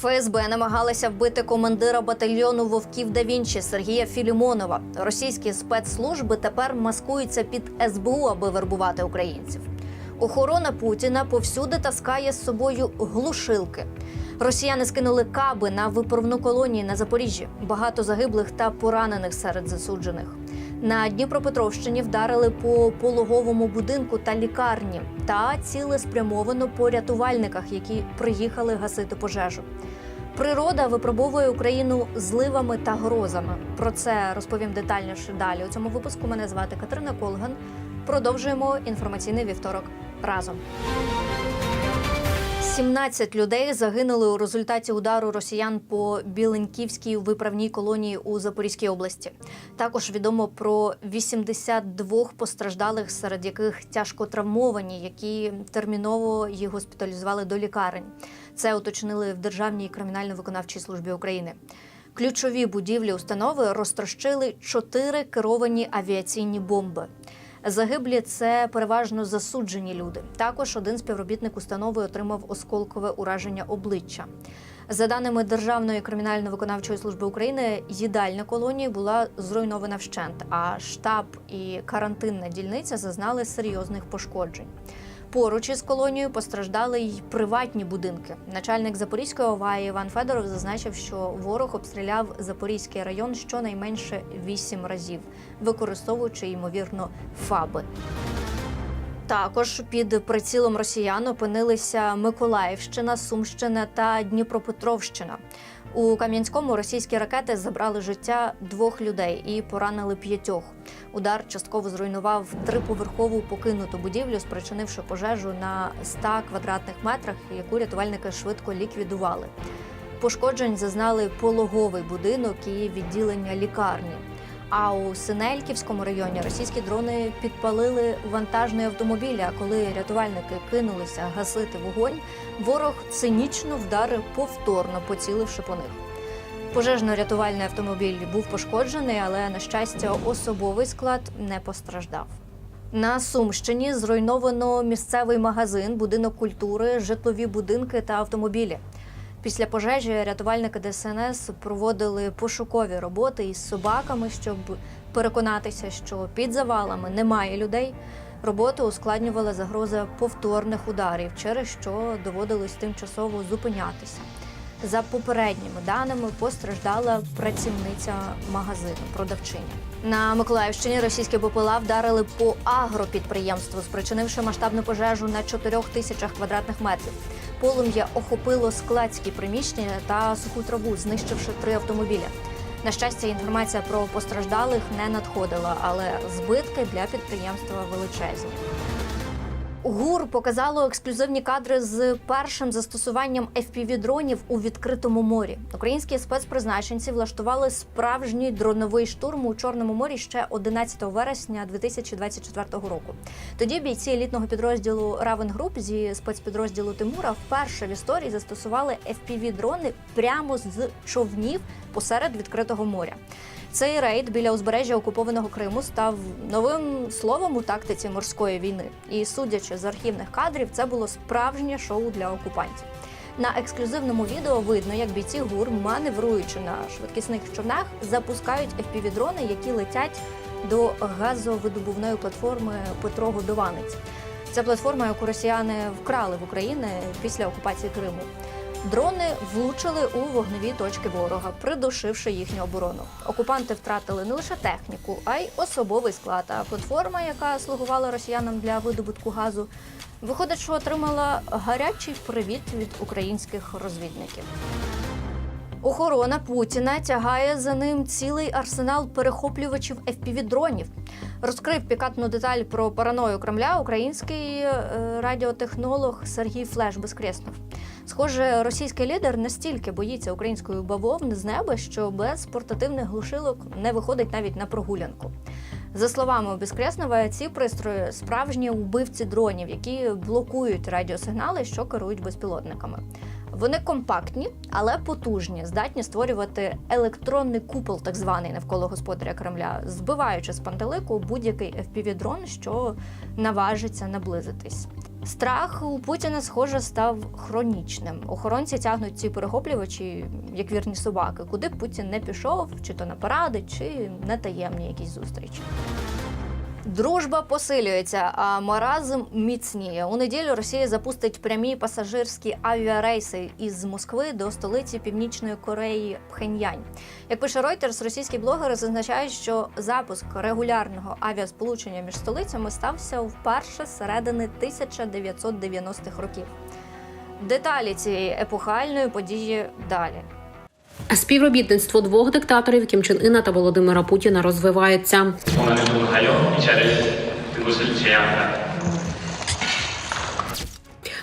ФСБ намагалися вбити командира батальйону вовків да Вінчі Сергія Філімонова. Російські спецслужби тепер маскуються під СБУ, аби вербувати українців. Охорона Путіна повсюди таскає з собою глушилки. Росіяни скинули каби на виправну колонії на Запоріжжі. Багато загиблих та поранених серед засуджених. На Дніпропетровщині вдарили по пологовому будинку та лікарні та цілеспрямовано по рятувальниках, які приїхали гасити пожежу. Природа випробовує Україну зливами та грозами. Про це розповім детальніше далі. У цьому випуску мене звати Катерина Колган. Продовжуємо інформаційний вівторок разом. 17 людей загинули у результаті удару росіян по Біленьківській виправній колонії у Запорізькій області. Також відомо про 82 постраждалих, серед яких тяжко травмовані, які терміново їх госпіталізували до лікарень. Це уточнили в Державній кримінально-виконавчій службі України. Ключові будівлі установи розтрощили чотири керовані авіаційні бомби. Загиблі це переважно засуджені люди. Також один співробітник установи отримав осколкове ураження обличчя. За даними Державної кримінально-виконавчої служби України, їдальня колонії була зруйнована вщент, а штаб і карантинна дільниця зазнали серйозних пошкоджень. Поруч із колонією постраждали й приватні будинки. Начальник Запорізької ОВА Іван Федоров зазначив, що ворог обстріляв Запорізький район щонайменше вісім разів, використовуючи ймовірно ФАБи. Також під прицілом росіян опинилися Миколаївщина, Сумщина та Дніпропетровщина. У Кам'янському російські ракети забрали життя двох людей і поранили п'ятьох. Удар частково зруйнував триповерхову покинуту будівлю, спричинивши пожежу на 100 квадратних метрах, яку рятувальники швидко ліквідували. Пошкоджень зазнали пологовий будинок і відділення лікарні. А у Синельківському районі російські дрони підпалили вантажний автомобіль. А коли рятувальники кинулися гасити вогонь, ворог цинічно вдарив повторно, поціливши по них. Пожежно-рятувальний автомобіль був пошкоджений, але на щастя, особовий склад не постраждав. На Сумщині зруйновано місцевий магазин, будинок культури, житлові будинки та автомобілі. Після пожежі рятувальники ДСНС проводили пошукові роботи із собаками, щоб переконатися, що під завалами немає людей. Роботу ускладнювала загроза повторних ударів, через що доводилось тимчасово зупинятися. За попередніми даними постраждала працівниця магазину, продавчиня. На Миколаївщині російські БПЛА вдарили по агропідприємству, спричинивши масштабну пожежу на 4 тисячах квадратних метрів. Полум'я охопило складські приміщення та суху траву, знищивши три автомобіля. На щастя, інформація про постраждалих не надходила, але збитки для підприємства величезні. ГУР показало ексклюзивні кадри з першим застосуванням FPV-дронів у відкритому морі. Українські спецпризначенці влаштували справжній дроновий штурм у Чорному морі ще 11 вересня 2024 року. Тоді бійці елітного підрозділу Равен Груп зі спецпідрозділу Тимура вперше в історії застосували FPV-дрони прямо з човнів посеред відкритого моря. Цей рейд біля узбережжя окупованого Криму став новим словом у тактиці морської війни. І судячи з архівних кадрів, це було справжнє шоу для окупантів. На ексклюзивному відео видно, як бійці ГУР, маневруючи на швидкісних човнах, запускають FPV-дрони, які летять до газовидобувної платформи Петро Годованець. Це платформа, яку росіяни вкрали в Україні після окупації Криму. Дрони влучили у вогневі точки ворога, придушивши їхню оборону. Окупанти втратили не лише техніку, а й особовий склад. А платформа, яка слугувала росіянам для видобутку газу, виходить, що отримала гарячий привіт від українських розвідників. Охорона Путіна тягає за ним цілий арсенал перехоплювачів FPV-дронів. Розкрив пікантну деталь про параною Кремля український е, радіотехнолог Сергій Флеш Безкреснов. Схоже, російський лідер настільки боїться української бавовни з неба, що без портативних глушилок не виходить навіть на прогулянку. За словами Безкреснова, ці пристрої справжні убивці дронів, які блокують радіосигнали, що керують безпілотниками. Вони компактні, але потужні, здатні створювати електронний купол, так званий навколо господаря Кремля, збиваючи з пантелику будь-який FPV-дрон, що наважиться наблизитись. Страх у Путіна, схоже, став хронічним. Охоронці тягнуть ці перехоплювачі, як вірні собаки, куди Путін не пішов, чи то на паради, чи на таємні якісь зустрічі. Дружба посилюється, а маразм міцніє. У неділю Росія запустить прямі пасажирські авіарейси із Москви до столиці Північної Кореї Пхеньянь. Як пише Reuters, російські блогери зазначають, що запуск регулярного авіасполучення між столицями стався вперше з середини 1990-х років. Деталі цієї епохальної події далі. Співробітництво двох диктаторів Кім Чен Іна та Володимира Путіна розвивається.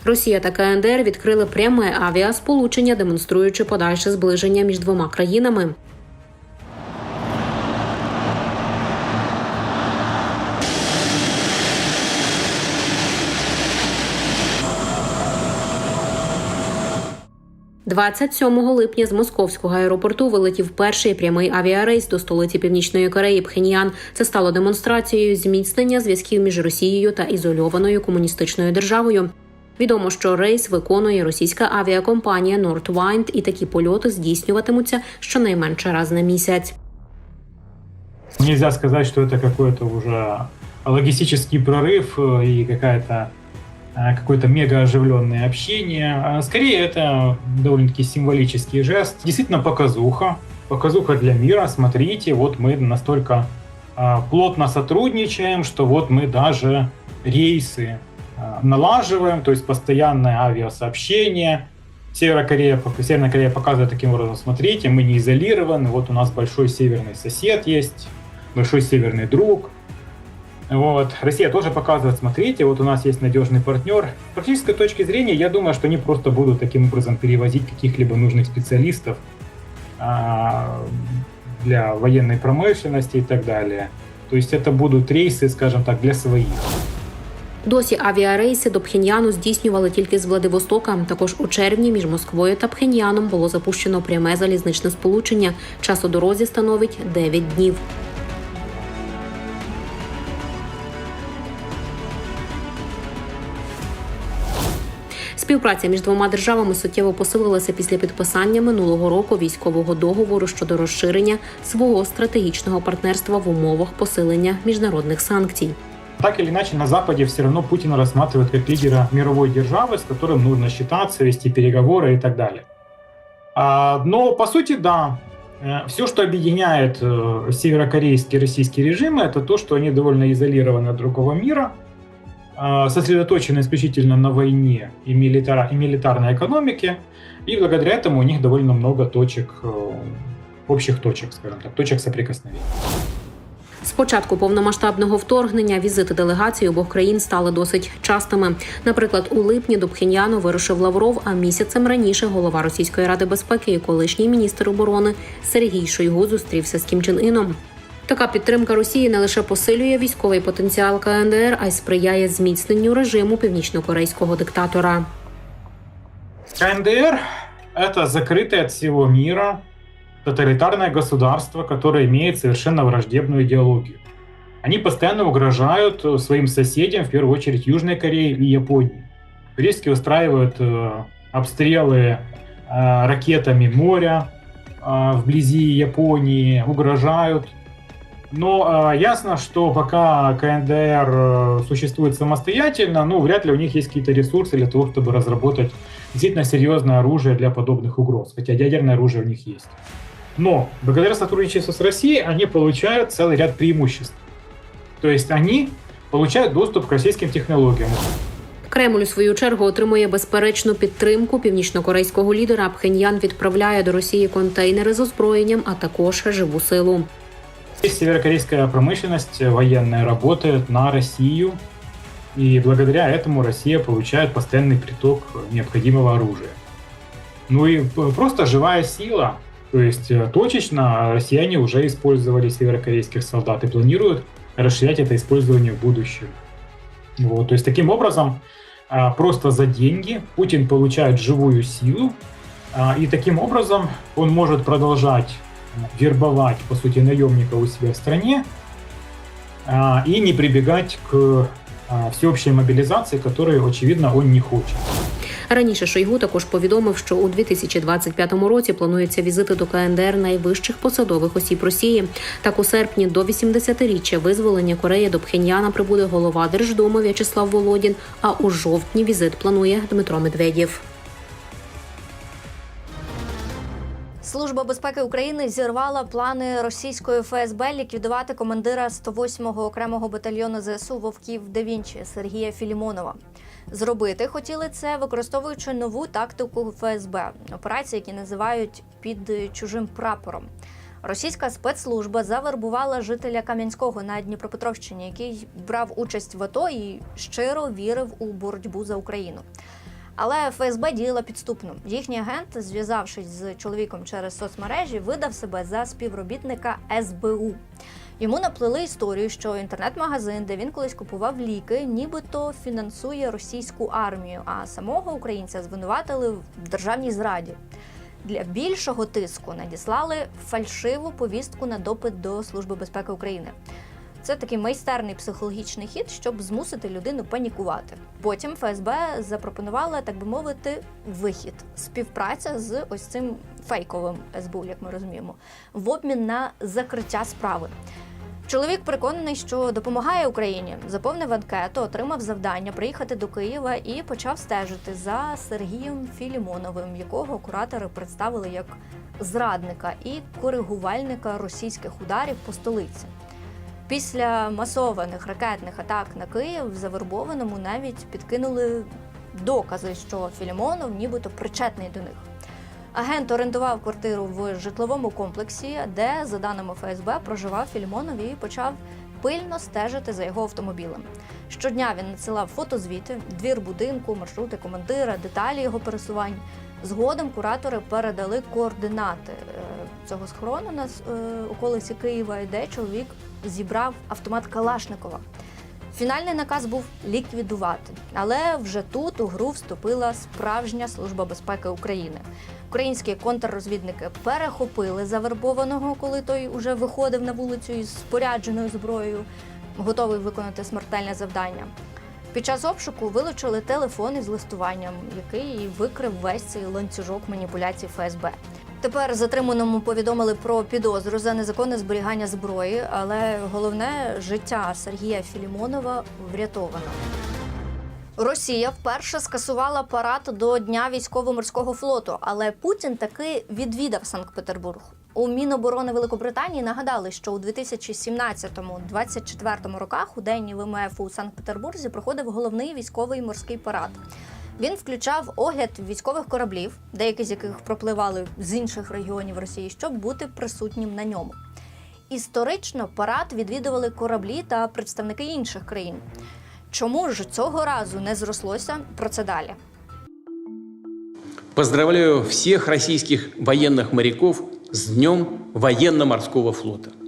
Росія та КНДР відкрили пряме авіасполучення, демонструючи подальше зближення між двома країнами. «27 липня з московського аеропорту вилетів перший прямий авіарейс до столиці Північної Кореї Пхеньян. Це стало демонстрацією зміцнення зв'язків між Росією та ізольованою комуністичною державою. Відомо, що рейс виконує російська авіакомпанія Nordwind, і такі польоти здійснюватимуться щонайменше раз на місяць. Нельзя сказать, что это какой-то уже логистический прорыв э, и какая-то э, какое-то мега оживленное общение. А Скорее, это довольно-таки символический жест. Действительно показуха. Показуха для мира. Смотрите, вот мы настолько а, плотно сотрудничаем, что вот мы даже рейсы а, налаживаем, то есть постоянное авиасообщение. Северная Корея, Северная Корея показывает таким образом, смотрите, мы не изолированы, вот у нас большой северный сосед есть, большой северный друг. Вот. Россия тоже показывает, смотрите, вот у нас есть надежный партнер. С практической точки зрения, я думаю, что они просто будут таким образом перевозить каких-либо нужных специалистов а, для военной промышленности и так далее. То есть это будут рейсы, скажем так, для своих. Досі авіарейси до Пхеньяну здійснювали тільки з Владивостока. Також у червні між Москвою та Пхеньяном було запущено пряме залізничне сполучення. Час у дорозі становить 9 днів. Співпраця між двома державами суттєво посилилася після підписання минулого року військового договору щодо розширення свого стратегічного партнерства в умовах посилення міжнародних санкцій. Так или иначе, на Западе все равно Путина рассматривают как лидера мировой державы, с которым нужно считаться, вести переговоры и так далее. А, Но, по сути, да, все, что объединяет э, северокорейские и российские режимы, это то, что они довольно изолированы от другого мира, а, сосредоточены исключительно на войне и, милитар- и милитарной экономике, и благодаря этому у них довольно много точек, э, общих точек, скажем так, точек соприкосновения. З початку повномасштабного вторгнення візити делегацій обох країн стали досить частими. Наприклад, у липні до Пхеньяну вирушив Лавров, а місяцем раніше голова Російської ради безпеки і колишній міністр оборони Сергій Шойгу зустрівся з Кім Чен Іном. Така підтримка Росії не лише посилює військовий потенціал КНДР, а й сприяє зміцненню режиму північнокорейського диктатора. КНДР — это закрытое от всего мира тоталитарное государство, которое имеет совершенно враждебную идеологию. Они постоянно угрожают э, своим соседям, в первую очередь Южной Корее и Японии. Периодически устраивают э, обстрелы э, ракетами моря э, вблизи Японии, угрожают. Но э, ясно, что пока КНДР э, существует самостоятельно, ну, вряд ли у них есть какие-то ресурсы для того, чтобы разработать действительно серьезное оружие для подобных угроз, хотя ядерное оружие у них есть. Но благодаря сотрудничеству с Россией они получают целый ряд преимуществ. То есть они получают доступ к российским технологиям. Кремль у свою чергу отримує безперечну підтримку північнокорейського лідера. Пхеньян відправляє до Росії контейнери з озброєнням, а також живу силу. Северокорейская промышленность военная работает на Россию, и благодаря этому Россия получает постоянный приток необходимого оружия. Ну и п- просто живая сила, то есть э, точечно россияне уже использовали северокорейских солдат и планируют расширять это использование в будущем. Вот, то есть таким образом а, просто за деньги Путин получает живую силу, а, и таким образом он может продолжать вербовать, по сути, наемников у себя в стране а, и не прибегать к а, всеобщей мобилизации, которой, очевидно, он не хочет. Раніше Шойгу також повідомив, що у 2025 році планується візити до КНДР найвищих посадових осіб Росії. Так у серпні до 80-річчя визволення Кореї до Пхеньяна прибуде голова Держдуми В'ячеслав Володін. А у жовтні візит планує Дмитро Медведєв. Служба безпеки України зірвала плани російської ФСБ ліквідувати командира 108-го окремого батальйону ЗСУ Вовків да Вінчі Сергія Філімонова. Зробити хотіли це, використовуючи нову тактику ФСБ операції, які називають під чужим прапором. Російська спецслужба завербувала жителя Кам'янського на Дніпропетровщині, який брав участь в АТО і щиро вірив у боротьбу за Україну. Але ФСБ діяла підступно. Їхній агент, зв'язавшись з чоловіком через соцмережі, видав себе за співробітника СБУ. Йому наплели історію, що інтернет-магазин, де він колись купував ліки, нібито фінансує російську армію, а самого українця звинуватили в державній зраді. Для більшого тиску надіслали фальшиву повістку на допит до Служби безпеки України. Це такий майстерний психологічний хід, щоб змусити людину панікувати. Потім ФСБ запропонувала, так би мовити, вихід співпраця з ось цим фейковим СБУ, як ми розуміємо, в обмін на закриття справи. Чоловік переконаний, що допомагає Україні, заповнив анкету, отримав завдання приїхати до Києва і почав стежити за Сергієм Філімоновим, якого куратори представили як зрадника і коригувальника російських ударів по столиці. Після масованих ракетних атак на Київ завербованому навіть підкинули докази, що Філімонов нібито причетний до них. Агент орендував квартиру в житловому комплексі, де, за даними ФСБ, проживав Філімонов і почав пильно стежити за його автомобілем. Щодня він надсилав фотозвіти, двір будинку, маршрути командира, деталі його пересувань. Згодом куратори передали координати е, цього схорону на е, околиці Києва, де чоловік зібрав автомат Калашникова. Фінальний наказ був ліквідувати, але вже тут у гру вступила справжня служба безпеки України. Українські контррозвідники перехопили завербованого, коли той уже виходив на вулицю із спорядженою зброєю, готовий виконати смертельне завдання. Під час обшуку вилучили телефон із листуванням, який викрив весь цей ланцюжок маніпуляцій ФСБ. Тепер затриманому повідомили про підозру за незаконне зберігання зброї, але головне життя Сергія Філімонова врятовано. Росія вперше скасувала парад до Дня військово-морського флоту, але Путін таки відвідав Санкт-Петербург. У Міноборони Великобританії нагадали, що у 2017-24 роках у день ВМФ у Санкт-Петербурзі проходив головний військовий морський парад. Він включав огляд військових кораблів, деякі з яких пропливали з інших регіонів Росії, щоб бути присутнім на ньому. Історично парад відвідували кораблі та представники інших країн. Чому ж цього разу не зрослося? Про це далі. Поздравляю всех российских военных моряков с Днем военно-морского флота.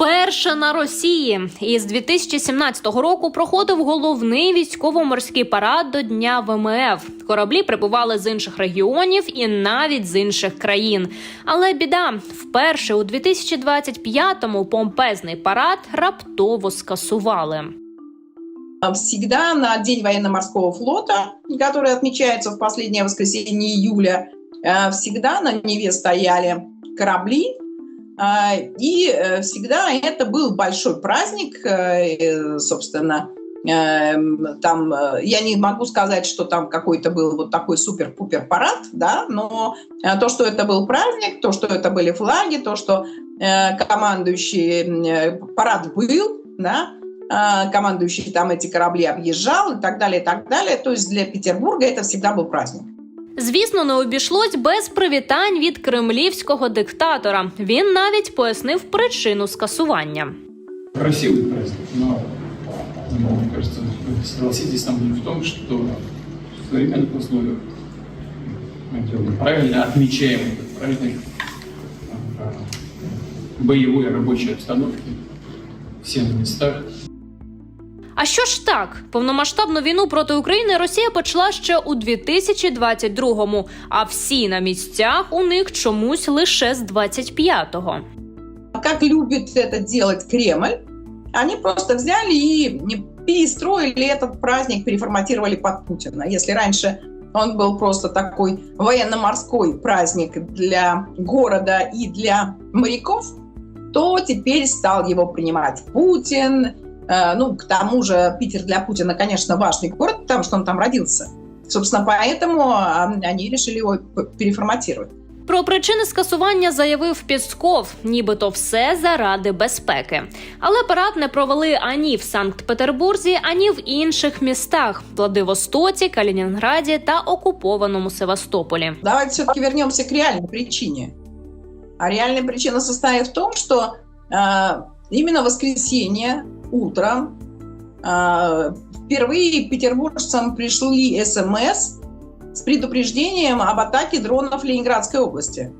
Перше на Росії із 2017 року проходив головний військово-морський парад до Дня ВМФ. Кораблі прибували з інших регіонів і навіть з інших країн. Але біда вперше у 2025-му помпезний парад раптово скасували. всегда на День военно-морского флота, который отмечается в последнее воскресенье июля, э, всегда на Неве стояли корабли, э, И э, всегда это был большой праздник, э, собственно, эм, там, э, я не могу сказать, что там какой-то был вот такой супер-пупер парад, да, но то, что это был праздник, то, что это были флаги, то, что командующий парад был, да, а, командующий там эти корабли объезжал и так далее, и так далее. То есть для Петербурга это всегда был праздник. Звісно, не обійшлось без привітань від кремлівського диктатора. Він навіть пояснив причину скасування. красивый праздник, но ну, мне кажется, вы согласитесь со мной в том, что в современных условиях мы правильно отмечаем этот праздник в боевой рабочей обстановке, все на местах. А що ж так? Повномасштабну війну проти України Росія почала ще у 2022-му, а всі на місцях у них чомусь лише з 25-го. Как любит это делать Кремль, они просто взяли и не перестроили этот праздник, переформатировали под Путина. Если раньше он был просто такой военно-морской праздник для города и для моряков, то теперь стал его принимать Путин. Э, Ну, к тому же Питер для Путина, конечно, важный город, потому что он там родился. Собственно, поэтому а, они решили его п- переформатировать. Про причини скасування заявив Пісков, нібито все заради безпеки. Але парад не провели ані в Санкт-Петербурзі, ані в інших містах Владивостоці, Калінінграді та окупованому Севастополі. Давайте все-таки вернемся к реальной причине. А реальная причина состоит в том, что э, именно в воскресенье утром э, впервые петербуржцам пришли СМС с предупреждением об атаке дронов в Ленинградской области.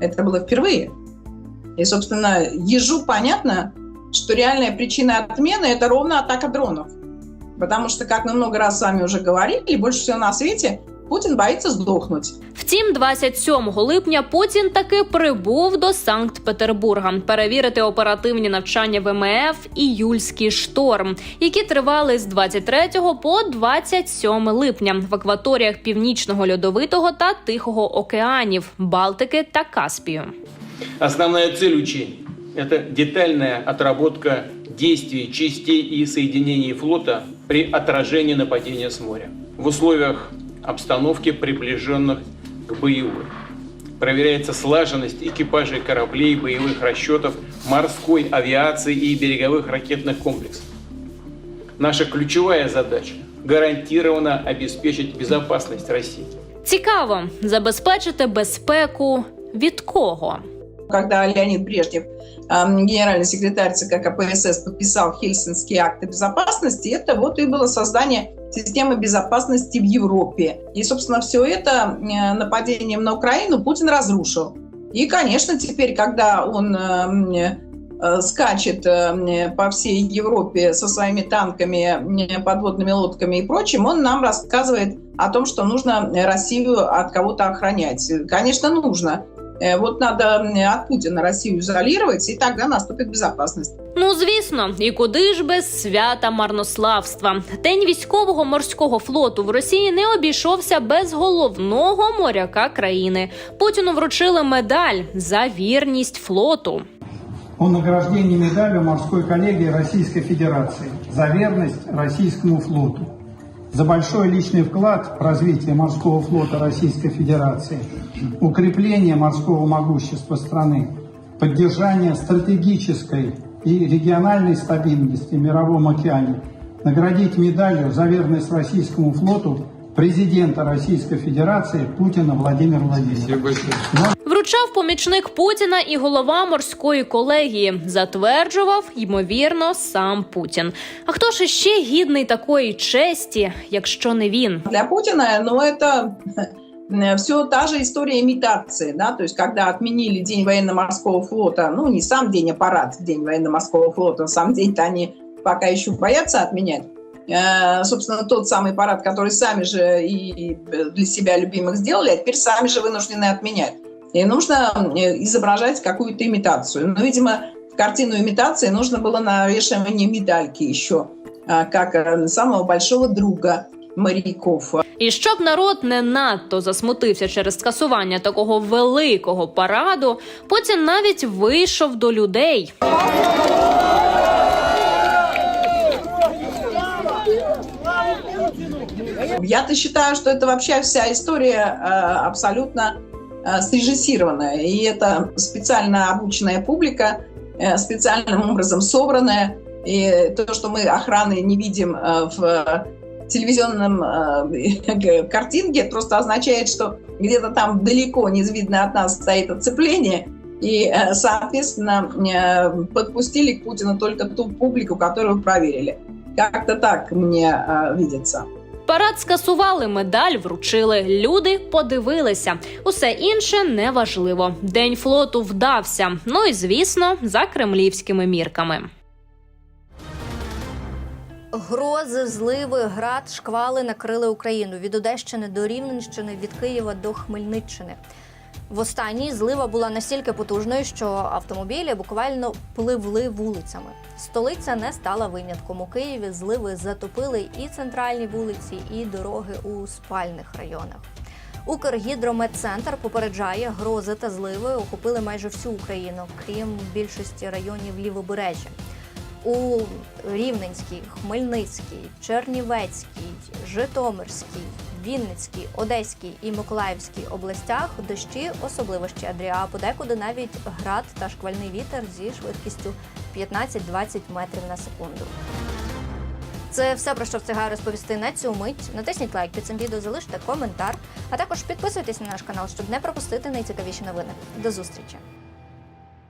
Это было впервые. И, собственно, ежу понятно, что реальная причина отмены – это ровно атака дронов. Потому что, как мы много раз с вами уже говорили, больше всего на свете Путин боится сдохнуть. Втім, 27 липня Путін таки прибув до Санкт-Петербурга перевірити оперативні навчання ВМФ і Юльський шторм, які тривали з 23 по 27 липня в акваторіях Північного льодовитого та Тихого океанів, Балтики та Каспію. Основная цель учений – это детальная отработка действий частей и соединений флота при отражении нападения с моря в условиях обстановки, приближенных к боевой. Проверяется слаженность экипажей кораблей, боевых расчетов, морской авиации и береговых ракетных комплексов. Наша ключевая задача – гарантированно обеспечить безопасность России. Цікаво забезпечити безпеку від кого? Когда Леонид Брежнев, генеральный секретарь ЦК КПСС, подписал Хельсинские акты безопасности, это вот и было создание системы безопасности в Европе. И, собственно, все это нападением на Украину Путин разрушил. И, конечно, теперь, когда он э, скачет по всей Европе со своими танками, подводными лодками и прочим, он нам рассказывает о том, что нужно Россию от кого-то охранять. Конечно, нужно. Э, Вот надо от Путина Россию изолировать, и тогда наступит безопасность. Ну звісно, і куди ж без свята марнославства? День військового морського флоту в Росії не обійшовся без головного моряка країни. Путіну вручили медаль за вірність флоту. о награждении медалью морской коллегии Российской Федерации за верность российскому флоту, за большой личный вклад в развитие морского флота Российской Федерации, укрепление морского могущества страны, поддержание стратегической и региональной стабильности в Мировом океане, наградить медалью за верность российскому флоту президента Российской Федерации Путина Владимира Владимировича. Вручав помічник Путіна і голова морської колегії. Затверджував, ймовірно, сам Путін. А хто ж іще гідний такої честі, якщо не він? Для Путина, ну, это все та же история имитации, да, то есть когда отменили День военно-морского флота, ну, не сам день, а парад День военно-морского флота, сам день-то они пока еще боятся отменять. Э, Собственно, тот самый парад, который сами же и для себя любимых сделали, а теперь сами же вынуждены отменять. И нужно э, изображать какую-то имитацию. Но, видимо, в картину имитации нужно было навешивание медальки еще, а, как э, самого большого друга моряков. І щоб народ не надто засмутився через скасування такого великого параду, Путін навіть вийшов до людей. Я-то считаю, что это вообще вся история э, абсолютно э, срежиссированная. И это специально обученная публика, э, специальным образом собранная. И то, что мы охраны не видим э, в телевизионном э, картинке, просто означает, что где-то там далеко, не видно от нас, стоит оцепление. И, э, соответственно, э, подпустили к Путину только ту публику, которую проверили. Как-то так мне э, видится. Парад скасували, медаль вручили. Люди подивилися. Усе інше неважливо. День флоту вдався. Ну і звісно, за кремлівськими мірками. Грози, зливи, град, шквали накрили Україну від Одещини до Рівненщини, від Києва до Хмельниччини. В останній злива була настільки потужною, що автомобілі буквально пливли вулицями. Столиця не стала винятком. У Києві зливи затопили і центральні вулиці, і дороги у спальних районах. Укргідрометцентр попереджає, грози та зливи охопили майже всю Україну, крім більшості районів лівобережжя. У Рівненській, Хмельницькій, Чернівецькій, Житомирській, Вінницькій, Одеській і Миколаївській областях дощі особливо щедрі, а подекуди навіть град та шквальний вітер зі швидкістю 15-20 метрів на секунду. Це все про що встигаю розповісти на цю мить. Натисніть лайк під цим відео, залиште коментар, а також підписуйтесь на наш канал, щоб не пропустити найцікавіші новини. До зустрічі!